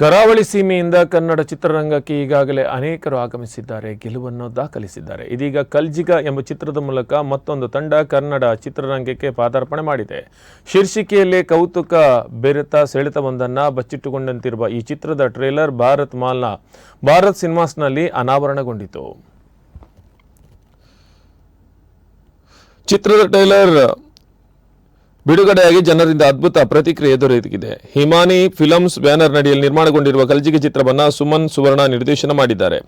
ಕರಾವಳಿ ಸೀಮೆಯಿಂದ ಕನ್ನಡ ಚಿತ್ರರಂಗಕ್ಕೆ ಈಗಾಗಲೇ ಅನೇಕರು ಆಗಮಿಸಿದ್ದಾರೆ, ಗೆಲುವನ್ನು ದಾಖಲಿಸಿದ್ದಾರೆ. ಇದೀಗ ಕಲ್ಜಿಗ ಎಂಬ ಚಿತ್ರದ ಮೂಲಕ ಮತ್ತೊಂದು ತಂಡ ಕನ್ನಡ ಚಿತ್ರರಂಗಕ್ಕೆ ಪಾದಾರ್ಪಣೆ ಮಾಡಿದೆ. ಶೀರ್ಷಿಕೆಯಲ್ಲೇ ಕೌತುಕ ಬೆರೆತ ಸೆಳೆತವೊಂದನ್ನು ಬಚ್ಚಿಟ್ಟುಕೊಂಡಂತಿರುವ ಈ ಚಿತ್ರದ ಟ್ರೇಲರ್ ಭಾರತ್ ಮಾಲ್ನ ಭಾರತ್ ಸಿನಿಮಾಸ್ನಲ್ಲಿ ಅನಾವರಣಗೊಂಡಿತು. ಚಿತ್ರದ ಟ್ರೈಲರ್ ಬಿಡುಗಡೆಯಾಗಿ ಜನರಿಂದ ಅದ್ಭುತ ಪ್ರತಿಕ್ರಿಯೆ ದೊರೆತಿದೆ. ಹಿಮಾನಿ ಫಿಲಮ್ಸ್ ಬ್ಯಾನರ್ ನಡಿಯಲ್ಲಿ ನಿರ್ಮಾಣಗೊಂಡಿರುವ ಕಲ್ಜಿಗ ಚಿತ್ರವನ್ನ ಸುಮನ್ ಸುವರ್ಣ ನಿರ್ದೇಶನ ಮಾಡಿದ್ದಾರೆ.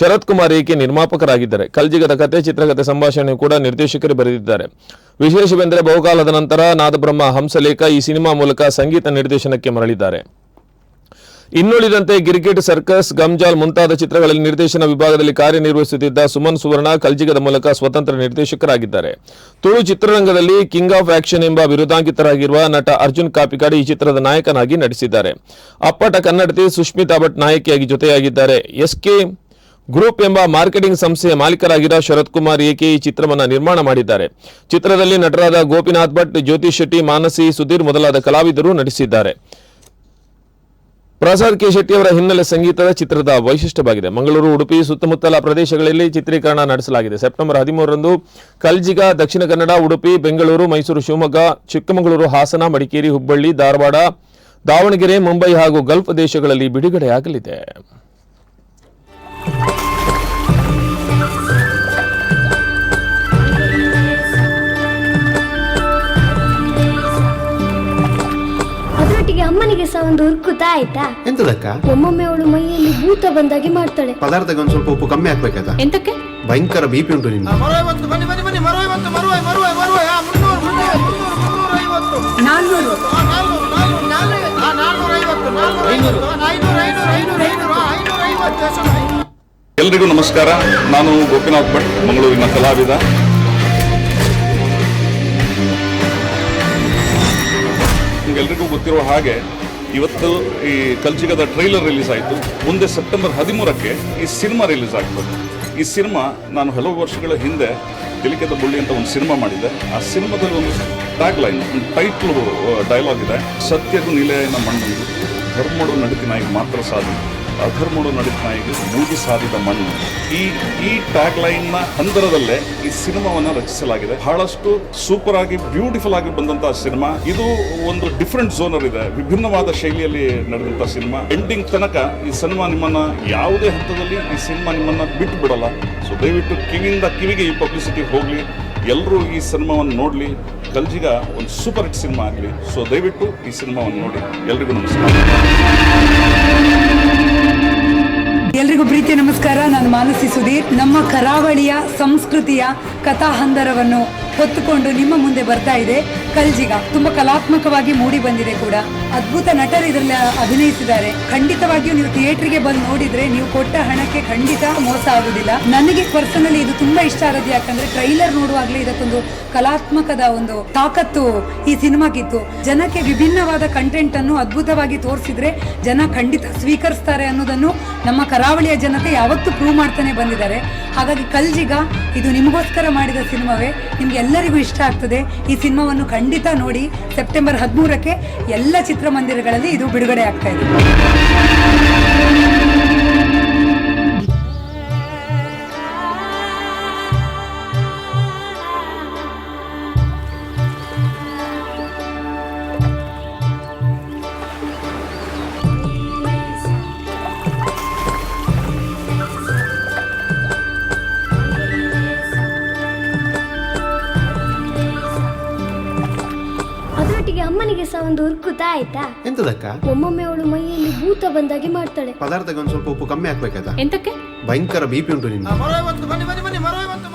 ಶರತ್ ಕುಮಾರ್ ಏಕೆ ನಿರ್ಮಾಪಕರಾಗಿದ್ದಾರೆ? ಕಲ್ಜಿಗದ ಕತೆ ಚಿತ್ರಕಥೆ ಸಂಭಾಷಣೆ ಕೂಡ ನಿರ್ದೇಶಕರು ಬರೆದಿದ್ದಾರೆ. ವಿಶೇಷವೆಂದರೆ ಬಹುಕಾಲದ ನಂತರ ನಾದಬ್ರಹ್ಮ ಹಂಸಲೇಖ ಈ ಸಿನಿಮಾ ಮೂಲಕ ಸಂಗೀತ ನಿರ್ದೇಶನಕ್ಕೆ ಮರಳಿದ್ದಾರೆ. ಇನ್ನುಳಿದಂತೆ ಗಿರ್ಗಿಟ್ ಸರ್ಕಸ್, ಗಂಜಾಲ್ ಮುಂತಾದ ಚಿತ್ರಗಳಲ್ಲಿ ನಿರ್ದೇಶನ ವಿಭಾಗದಲ್ಲಿ ಕಾರ್ಯನಿರ್ವಹಿಸುತ್ತಿದ್ದ ಸುಮನ್ ಸುವರ್ಣ ಕಲ್ಜಿಗದ ಮೂಲಕ ಸ್ವತಂತ್ರ ನಿರ್ದೇಶಕರಾಗಿದ್ದಾರೆ. ತುಳು ಚಿತ್ರರಂಗದಲ್ಲಿ ಕಿಂಗ್ ಆಫ್ ಆಕ್ಷನ್ ಎಂಬ ಬಿರುದಾಂಕಿತರಾಗಿರುವ ನಟ ಅರ್ಜುನ್ ಕಾಪಿಕಾಡಿ ಈ ಚಿತ್ರದ ನಾಯಕನಾಗಿ ನಟಿಸಿದ್ದಾರೆ. ಅಪ್ಪಟ ಕನ್ನಡತಿ ಸುಷ್ಮಿತಾ ಭಟ್ ನಾಯಕಿಯಾಗಿ ಜೊತೆಯಾಗಿದ್ದಾರೆ. ಎಸ್ಕೆ ಗ್ರೂಪ್ ಎಂಬ ಮಾರ್ಕೆಟಿಂಗ್ ಸಂಸ್ಥೆಯ ಮಾಲೀಕರಾಗಿರುವ ಶರತ್ ಕುಮಾರ್ ಏಕೆ ಈ ಚಿತ್ರವನ್ನು ನಿರ್ಮಾಣ ಮಾಡಿದ್ದಾರೆ. ಚಿತ್ರದಲ್ಲಿ ನಟರಾದ ಗೋಪಿನಾಥ್ ಭಟ್, ಜ್ಯೋತಿ ಶೆಟ್ಟಿ, ಮಾನಸಿ, ಸುಧೀರ್ ಮೊದಲಾದ ಕಲಾವಿದರು ನಟಿಸಿದ್ದಾರೆ. ಪ್ರಸಾದ್ ಕೆ ಶೆಟ್ಟಿ ಅವರ ಹಿನ್ನೆಲೆ ಸಂಗೀತದ ಚಿತ್ರದ ವೈಶಿಷ್ಟ್ಯವಾಗಿದೆ. ಮಂಗಳೂರು, ಉಡುಪಿ ಸುತ್ತಮುತ್ತಲ ಪ್ರದೇಶಗಳಲ್ಲಿ ಚಿತ್ರೀಕರಣ ನಡೆಸಲಾಗಿದೆ. ಸೆಪ್ಟೆಂಬರ್ ಹದಿಮೂರರಂದು ಕಲ್ಜಿಗ, ದಕ್ಷಿಣ ಕನ್ನಡ, ಉಡುಪಿ, ಬೆಂಗಳೂರು, ಮೈಸೂರು, ಶಿವಮೊಗ್ಗ, ಚಿಕ್ಕಮಗಳೂರು, ಹಾಸನ, ಮಡಿಕೇರಿ, ಹುಬ್ಬಳ್ಳಿ, ಧಾರವಾಡ, ದಾವಣಗೆರೆ, ಮುಂಬೈ ಹಾಗೂ ಗಲ್ಫ್ ದೇಶಗಳಲ್ಲಿ ಬಿಡುಗಡೆಯಾಗಲಿದೆ. ಒಂದು ಉರ್ಕುತ ಆಯ್ತಾ? ಎಂತದಕ್ಕ? ಒಮ್ಮೊಮ್ಮೆ ಅವಳು ಮೈಯಲ್ಲಿ ಭೂತ ಬಂದಾಗಿ ಮಾಡ್ತಾಳೆ. ಪದಾರ್ಥಕ್ಕೆ ಒಂದ್ ಸ್ವಲ್ಪ ಉಪ್ಪು ಕಮ್ಮಿ ಹಾಕ್ಬೇಕಾಯ್ತಾ? ಎಂತಕ್ಕೆ? ಭಯಂಕರ ಬಿಪಿ ಉಂಟು ನಿನ್ನ ಎಷ್ಟು? ಎಲ್ರಿಗೂ ನಮಸ್ಕಾರ. ನಾನು ಗೋಪಿನಾಥ್ ಭಟ್ ಮಂಗಳೂರಿನ ಕಲಾವಿದ. ಎಲ್ರಿಗೂ ಗೊತ್ತಿರುವ ಹಾಗೆ ಇವತ್ತು ಈ ಕಲ್ಚಿಗದ ಟ್ರೈಲರ್ ರಿಲೀಸ್ ಆಯಿತು. ಮುಂದೆ ಸೆಪ್ಟೆಂಬರ್ ಹದಿಮೂರಕ್ಕೆ ಈ ಸಿನಿಮಾ ರಿಲೀಸ್ ಆಗ್ತದೆ. ಈ ಸಿನಿಮಾ ನಾನು ಹಲವು ವರ್ಷಗಳ ಹಿಂದೆ ತಿಲಿಕದ ಬುಳ್ಳಿ ಅಂತ ಒಂದು ಸಿನಿಮಾ ಮಾಡಿದ್ದೆ. ಆ ಸಿನಿಮಾದಲ್ಲಿ ಒಂದು ಟ್ಯಾಗ್ ಲೈನ್ ಒಂದು ಟೈಟ್ಲ್ ಡೈಲಾಗ್ ಇದೆ. ಸತ್ಯಗೂ ನಮ್ಮ ಮಣ್ಣು. ಧರ್ಮಡು ನಡುಕಿನಾಗಿ ಮಾತ್ರ ಸಾಧು ಅಧರ್ಮಡು ನಡುಕಿನಾಯಿಗೆ ಮೂಗಿ ಸಾಧಿದ ಮಣ್ಣು. ಈ ಈ ಟ್ಯಾಗ್ ಲೈನ್ನ ಹಂದರದಲ್ಲೇ ಈ ಸಿನಿಮಾವನ್ನ ರಚಿಸಲಾಗಿದೆ. ಬಹಳಷ್ಟು ಸೂಪರ್ ಆಗಿ ಬ್ಯೂಟಿಫುಲ್ ಆಗಿ ಬಂದಂತಹ ಸಿನಿಮಾ. ಇದು ಒಂದು ಡಿಫ್ರೆಂಟ್ ಝೋನರ್ ಇದೆ ವಿಭಿನ್ನವಾದ ಶೈಲಿಯಲ್ಲಿ ನಡೆದಂತಹ ಸಿನಿಮಾ. ಎಂಡಿಂಗ್ ತನಕ ಈ ಸಿನಿಮಾ ನಿಮ್ಮನ್ನ ಯಾವುದೇ ಹಂತದಲ್ಲಿ ಈ ಸಿನಿಮಾ ನಿಮ್ಮನ್ನ ಬಿಟ್ಟು ಬಿಡಲ್ಲ. ಸೊ ದಯವಿಟ್ಟು ಕಿವಿಯಿಂದ ಕಿವಿಗೆ ಈ ಪಬ್ಲಿಸಿಟಿ ಹೋಗ್ಲಿ. ಎಲ್ಲರೂ ಈ ಸಿನಿಮಾವನ್ನು ನೋಡ್ಲಿ. ಕಲ್ಜಿಗ ಒಂದು ಸೂಪರ್ ಹಿಟ್ ಸಿನಿಮಾ ಆಗಲಿ. ಸೊ ದಯವಿಟ್ಟು ಈ ಸಿನಿಮಾವನ್ನು ನೋಡಿ. ಎಲ್ರಿಗೂ ನಮಸ್ಕಾರ. ನಮಸ್ಕಾರ. ನಾನು ಮಾನಸಿ ಸುಧೀರ್. ನಮ್ಮ ಕರಾವಳಿಯ ಸಂಸ್ಕೃತಿಯ ಕಥಾಹಂದರವನ್ನು ಹೊತ್ತುಕೊಂಡು ನಿಮ್ಮ ಮುಂದೆ ಬರ್ತಾ ಇದೆ. ಕಲ್ಜಿಗ ತುಂಬಾ ಕಲಾತ್ಮಕವಾಗಿ ಮೂಡಿ ಬಂದಿದೆ ಕೂಡ. ಅದ್ಭುತ ನಟರು ಇದರಲ್ಲಿ ಅಭಿನಯಿಸಿದ್ದಾರೆ. ಖಂಡಿತವಾಗಿಯೂ ನೀವು ಥಿಯೇಟರ್ಗೆ ಬಂದು ನೋಡಿದ್ರೆ ನೀವು ಕೊಟ್ಟ ಹಣಕ್ಕೆ ಖಂಡಿತ ಮೋಸ ಆಗುದಿಲ್ಲ ನನಗೆ ಪರ್ಸನಲಿ ಇದು ತುಂಬಾ ಇಷ್ಟ ಆಗೋದು ಯಾಕಂದ್ರೆ ಟ್ರೈಲರ್ ನೋಡುವಾಗಲೇ ಇದಕ್ಕೊಂದು ಕಲಾತ್ಮಕದ ಒಂದು ತಾಕತ್ತು ಈ ಸಿನಿಮಾಗಿತ್ತು. ಜನಕ್ಕೆ ವಿಭಿನ್ನವಾದ ಕಂಟೆಂಟ್ ಅನ್ನು ಅದ್ಭುತವಾಗಿ ತೋರಿಸಿದ್ರೆ ಜನ ಖಂಡಿತ ಸ್ವೀಕರಿಸ್ತಾರೆ ಅನ್ನೋದನ್ನು ನಮ್ಮ ಕರಾವಳಿಯ ಜನತೆ ಯಾವತ್ತೂ ಪ್ರೂವ್ ಮಾಡ್ತಾನೆ ಬಂದಿದ್ದಾರೆ. ಹಾಗಾಗಿ ಕಲ್ಜಿಗ ಇದು ನಿಮಗೋಸ್ಕರ ಮಾಡಿದ ಸಿನಿಮಾವೇ. ನಿಮ್ಗೆ ಎಲ್ಲರಿಗೂ ಇಷ್ಟ ಆಗ್ತದೆ. ಈ ಸಿನಿಮಾವನ್ನು ಖಂಡಿತ ನೋಡಿ ಸೆಪ್ಟೆಂಬರ್ ಹದಿಮೂರಕ್ಕೆ ಎಲ್ಲ ಚಿತ್ರಮಂದಿರಗಳಲ್ಲಿ ಇದು ಬಿಡುಗಡೆ ಆಗ್ತಾ ಇದೆ. ಅಮ್ಮನಿಗೆ ಸಹ ಒಂದು ಉರ್ಕುತ ಆಯ್ತಾ? ಎಂತದಕ್ಕ? ಒಮ್ಮೊಮ್ಮೆ ಅವಳು ಮೈಯಲ್ಲಿ ಭೂತ ಬಂದಾಗೆ ಮಾಡ್ತಾಳೆ. ಪದಾರ್ಥಕ್ಕೆ ಒಂದ್ ಸ್ವಲ್ಪ ಉಪ್ಪು ಕಮ್ಮಿ ಹಾಕ್ಬೇಕಾಯ್ತಾ? ಎಂತಕ್ಕೆ? ಭಯಂಕರ ಬಿಪಿ ಉಂಟು ನಿನ್ನ ಬನ್ನಿ ಬನ್ನಿ ಬನ್ನಿ ಮರವತ್ತು ಮರುವೆ ಮರುವೆ